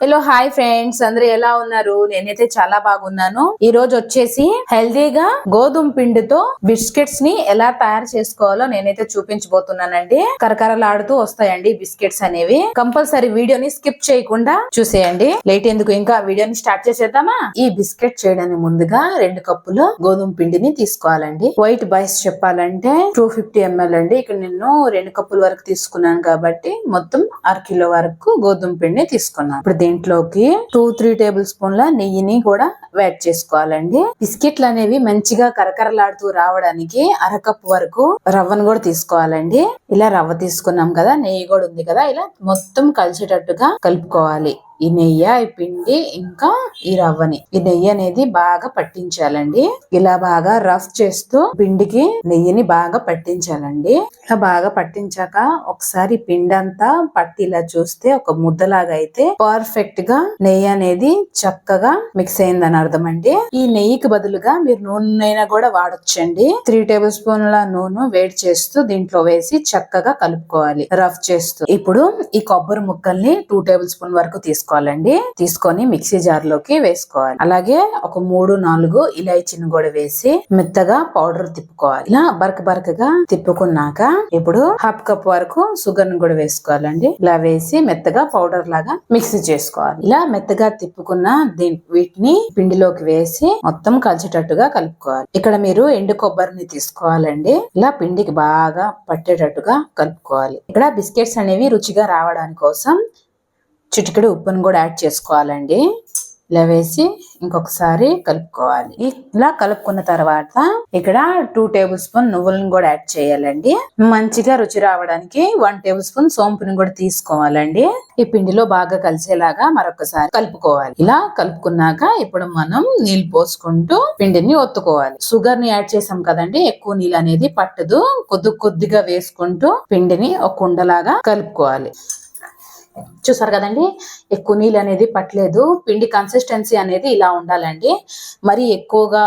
Hello hi friends అందరూ ఎలా ఉన్నారు? నేనైతే చాలా బాగున్నాను. ఈ రోజు వచ్చేసి హెల్దీగా గోధుమ పిండితో బిస్కెట్స్ని ఎలా తయారు చేసుకోవాలో నేనైతే చూపించబోతున్నానండి. కరకరలాడుతూ వస్తాయండి బిస్కెట్స్ అనేవి. కంపల్సరీ వీడియోని స్కిప్ చేయకుండా చూసేయండి. లేట్ ఎందుకు? ఇంకా వీడియోని స్టార్ట్ చేసేద్దామా? ఈ బిస్కెట్ చేయడానికి ముందుగా రెండు కప్పులు గోధుమ పిండిని తీసుకోవాలండి. వైట్ బాయ్స్ చెప్పాలంటే టూ ఫిఫ్టీ ఎంఎల్ అండి. ఇక్కడ నేను రెండు కప్పుల వరకు తీసుకున్నాను కాబట్టి మొత్తం అర కిలో వరకు గోధుమ పిండిని తీసుకున్నాను. ఇప్పుడు దీంట్లోకి టూ త్రీ టేబుల్ స్పూన్ల నెయ్యిని కూడా యాడ్ చేసుకోవాలండి. బిస్కెట్లు అనేవి మంచిగా కరకరలాడుతూ రావడానికి అరకప్పు వరకు రవ్వను కూడా తీసుకోవాలండి. ఇలా రవ్వ తీసుకున్నాం కదా నెయ్యి కూడా ఉంది కదా ఇలా మొత్తం కలిసేటట్టుగా కలుపుకోవాలి. ఈ నెయ్యి ఈ పిండి ఇంకా ఈ రవ్వని. ఈ నెయ్యి అనేది బాగా పట్టించాలండి. ఇలా బాగా రఫ్ చేస్తూ పిండికి నెయ్యిని బాగా పట్టించాలండి. ఇలా బాగా పట్టించాక ఒకసారి పిండి అంతా పట్టి ఇలా చూస్తే ఒక ముద్దలాగా అయితే పర్ఫెక్ట్గా నెయ్యి అనేది చక్కగా మిక్స్ అయిందని అర్థం అండి ఈ నెయ్యికి బదులుగా మీరు నూనె కూడా వాడొచ్చండి. త్రీ టేబుల్ స్పూన్ల నూనె వేడి చేస్తూ దీంట్లో వేసి చక్కగా కలుపుకోవాలి రఫ్ చేస్తూ. ఇప్పుడు ఈ కొబ్బరి ముక్కల్ని టూ టేబుల్ స్పూన్ వరకు తీసుకోవాలండి. తీసుకొని మిక్సీ జార్లోకి వేసుకోవాలి. అలాగే ఒక మూడు నాలుగు ఇలాచీని కూడా వేసి మెత్తగా పౌడర్ తిప్పుకోవాలి. ఇలా బరక బరకగా తిప్పుకున్నాక ఇప్పుడు హాఫ్ కప్ వరకు షుగర్ను కూడా వేసుకోవాలండి. ఇలా వేసి మెత్తగా పౌడర్ లాగా మిక్సీ చేసుకోవాలి. ఇలా మెత్తగా తిప్పుకున్న దీని వీటిని పిండిలోకి వేసి మొత్తం కలిసేటట్టుగా కలుపుకోవాలి. ఇక్కడ మీరు ఎండు కొబ్బరిని తీసుకోవాలండి. ఇలా పిండికి బాగా పట్టేటట్టుగా కలుపుకోవాలి. ఇక్కడ బిస్కెట్స్ అనేవి రుచిగా రావడానికి కోసం చిటికెడు ఉప్పును కూడా యాడ్ చేసుకోవాలండి. ఇలా వేసి ఇంకొకసారి కలుపుకోవాలి. ఇలా కలుపుకున్న తర్వాత ఇక్కడ టూ టేబుల్ స్పూన్ నువ్వులను కూడా యాడ్ చేయాలండి. మంచిగా రుచి రావడానికి వన్ టేబుల్ స్పూన్ సోంపుని కూడా తీసుకోవాలండి. ఈ పిండిలో బాగా కలిసేలాగా మరొకసారి కలుపుకోవాలి. ఇలా కలుపుకున్నాక ఇప్పుడు మనం నీళ్ళు పోసుకుంటూ పిండిని ఒత్తుకోవాలి. షుగర్ని యాడ్ చేసాం కదండి ఎక్కువ నీళ్ళు అనేది పట్టదు. కొద్ది కొద్దిగా వేసుకుంటూ పిండిని ఒక కుండలాగా కలుపుకోవాలి. చూసారు కదండి? ఎక్కువ నీళ్ళు అనేది పట్టలేదు. పిండి కన్సిస్టెన్సీ అనేది ఇలా ఉండాలండి. మరి ఎక్కువగా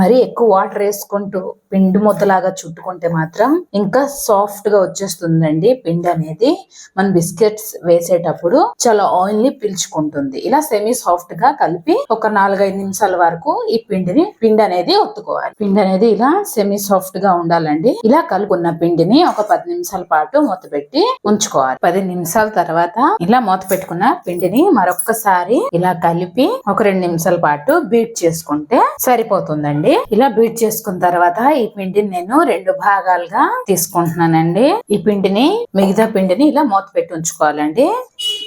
మరి ఎక్కువ వాటర్ వేసుకుంటూ పిండి ముద్దలాగా చుట్టుకుంటే మాత్రం ఇంకా సాఫ్ట్గా వచ్చేస్తుందండి పిండి అనేది. మన బిస్కెట్స్ వేసేటప్పుడు చాలా ఆయిల్ని పీల్చుకుంటుంది. ఇలా సెమీ సాఫ్ట్గా కలిపి ఒక నాలుగైదు నిమిషాల వరకు ఈ పిండిని పిండి అనేది ఒత్తుకోవాలి. పిండి అనేది ఇలా సెమీ సాఫ్ట్గా ఉండాలండి. ఇలా కలుపుకున్న పిండిని ఒక పది నిమిషాల పాటు మూత పెట్టి ఉంచుకోవాలి. పది నిమిషాల తర్వాత ఇలా మూత పెట్టుకున్న పిండిని మరొక్కసారి ఇలా కలిపి ఒక రెండు నిమిషాల పాటు బీట్ చేసుకుంటే సరిపోతుందండి. ఇలా బీట్ చేసుకున్న తర్వాత ఈ పిండిని నేను రెండు భాగాలుగా తీసుకుంటున్నానండి. ఈ పిండిని మిగతా పిండిని ఇలా మూత పెట్టి ఉంచుకోవాలండి.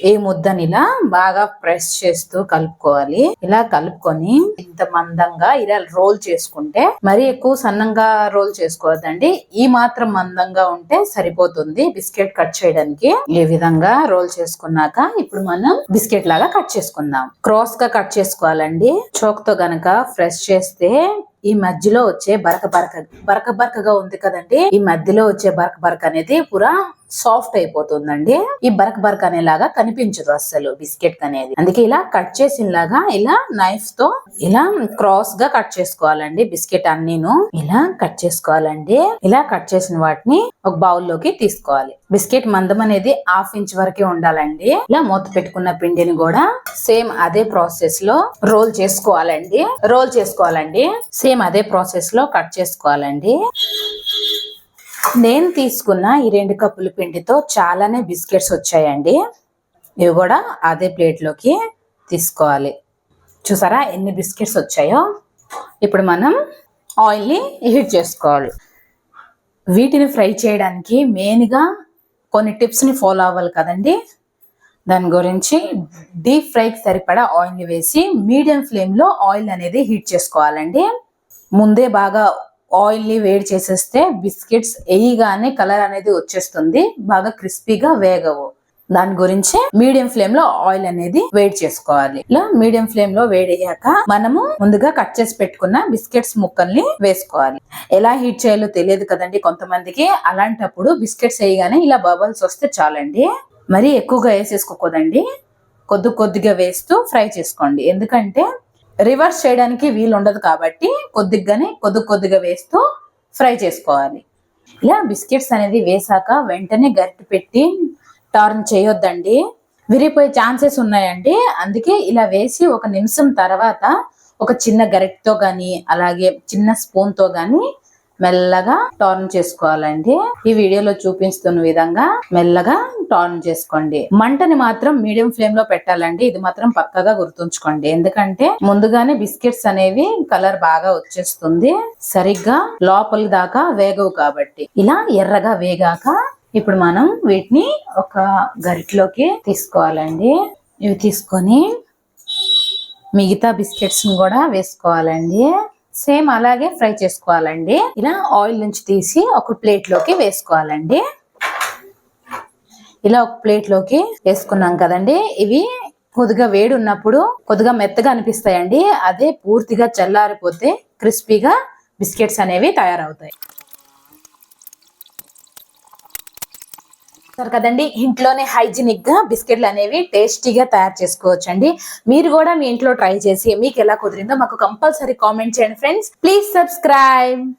ఈ ముద్దని ఇలా బాగా ప్రెస్ చేస్తూ కలుపుకోవాలి. ఇలా కలుపుకొని ఇంత మందంగా ఇలా రోల్ చేసుకుంటే మరి ఎక్కువ సన్నంగా రోల్ చేసుకోవద్దండి. ఈ మాత్రం మందంగా ఉంటే సరిపోతుంది బిస్కెట్ కట్ చేయడానికి. ఈ విధంగా రోల్ చేసుకున్నాక ఇప్పుడు మనం బిస్కెట్ లాగా కట్ చేసుకుందాం. క్రాస్గా కట్ చేసుకోవాలండి. చోక్తో గనక ఫ్రెష్ చేస్తే ఈ మధ్యలో వచ్చే బరక బరక బరక బరకగా ఉంది కదండి. ఈ మధ్యలో వచ్చే బరక బరక అనేది పురా సాఫ్ట్ అయిపోతుందండి. ఈ బరక్ బరక్ అనేలాగా కనిపించదు అస్సలు బిస్కెట్ అనేది. అందుకే ఇలా కట్ చేసినలాగా ఇలా నైఫ్తో ఇలా క్రాస్గా కట్ చేసుకోవాలండి బిస్కెట్ అన్నీను. ఇలా కట్ చేసుకోవాలండి. ఇలా కట్ చేసిన వాటిని ఒక బౌల్లోకి తీసుకోవాలి. బిస్కెట్ మందం అనేది హాఫ్ ఇంచ్ వరకే ఉండాలండి. ఇలా మూత పెట్టుకున్న పిండిని కూడా సేమ్ అదే ప్రాసెస్లో రోల్ చేసుకోవాలండి. రోల్ చేసుకోవాలండి. సేమ్ అదే ప్రాసెస్లో కట్ చేసుకోవాలండి. నేను తీసుకున్న ఈ రెండు కప్పుల పిండితో చాలానే బిస్కెట్స్ వచ్చాయండి. ఇవి కూడా అదే ప్లేట్లోకి తీసుకోవాలి. చూసారా ఎన్ని బిస్కెట్స్ వచ్చాయో? ఇప్పుడు మనం ఆయిల్ని హీట్ చేసుకోవాలి. వీటిని ఫ్రై చేయడానికి మెయిన్గా కొన్ని టిప్స్ని ఫాలో అవ్వాలి కదండి. దాని గురించి డీప్ ఫ్రైకి సరిపడా ఆయిల్ని వేసి మీడియం ఫ్లేమ్లో ఆయిల్ అనేది హీట్ చేసుకోవాలండి. ముందే బాగా ఆయిల్ని వేడి చేసేస్తే బిస్కెట్స్ వేయగానే కలర్ అనేది వచ్చేస్తుంది. బాగా క్రిస్పీగా వేగవు. దాని గురించి మీడియం ఫ్లేమ్లో ఆయిల్ అనేది వేడి చేసుకోవాలి. ఇలా మీడియం ఫ్లేమ్లో వేడయ్యాక మనము ముందుగా కట్ చేసి పెట్టుకున్న బిస్కెట్స్ ముక్కల్ని వేసుకోవాలి. ఎలా హీట్ చేయాలో తెలియదు కదండి కొంతమందికి. అలాంటప్పుడు బిస్కెట్స్ వేయగానే ఇలా బబల్స్ వస్తే చాలండి. మరీ ఎక్కువగా వేసేసుకోకూడదండి. కొద్ది కొద్దిగా వేస్తూ ఫ్రై చేసుకోండి. ఎందుకంటే రివర్స్ చేయడానికి వీలు ఉండదు కాబట్టి కొద్దిగానే కొద్ది కొద్దిగా వేస్తూ ఫ్రై చేసుకోవాలి. ఇలా బిస్కెట్స్ అనేది వేసాక వెంటనే గరిటె పెట్టి టర్న్ చేయొద్దండి. విరిగిపోయే ఛాన్సెస్ ఉన్నాయండి. అందుకే ఇలా వేసి ఒక నిమిషం తర్వాత ఒక చిన్న గరిటతో కానీ అలాగే చిన్న స్పూన్తో మెల్లగా టర్న్ చేసుకోవాలండి. ఈ వీడియోలో చూపిస్తున్న విధంగా మెల్లగా టర్న్ చేసుకోండి. మంటని మాత్రం మీడియం ఫ్లేమ్లో పెట్టాలండి. ఇది మాత్రం పక్కగా గుర్తుంచుకోండి. ఎందుకంటే ముందుగానే బిస్కెట్స్ అనేవి కలర్ బాగా వచ్చేస్తుంది. సరిగ్గా లోపల దాకా వేగవు కాబట్టి. ఇలా ఎర్రగా వేగాక ఇప్పుడు మనం వీటిని ఒక గరిటలోకి తీసుకోవాలండి. ఇవి తీసుకొని మిగతా బిస్కెట్స్ కూడా వేసుకోవాలండి. సేమ్ అలాగే ఫ్రై చేసుకోవాలండి. ఇలా ఆయిల్ నుంచి తీసి ఒక ప్లేట్లోకి వేసుకోవాలండి. ఇలా ఒక ప్లేట్లోకి వేసుకున్నాం కదండి. ఇవి కొద్దిగా వేడి ఉన్నప్పుడు కొద్దిగా మెత్తగా అనిపిస్తాయండి. అదే పూర్తిగా చల్లారిపోతే క్రిస్పీగా బిస్కెట్స్ అనేవి తయారవుతాయి. చూస్తారు కదండి. ఇంట్లోనే హైజీనిక్గా బిస్కెట్లు అనేవి టేస్టీగా తయారు చేసుకోవచ్చు అండి మీరు కూడా మీ ఇంట్లో ట్రై చేసి మీకు ఎలా కుదిరిందో మాకు కంపల్సరీ కామెంట్ చేయండి ఫ్రెండ్స్. Please subscribe.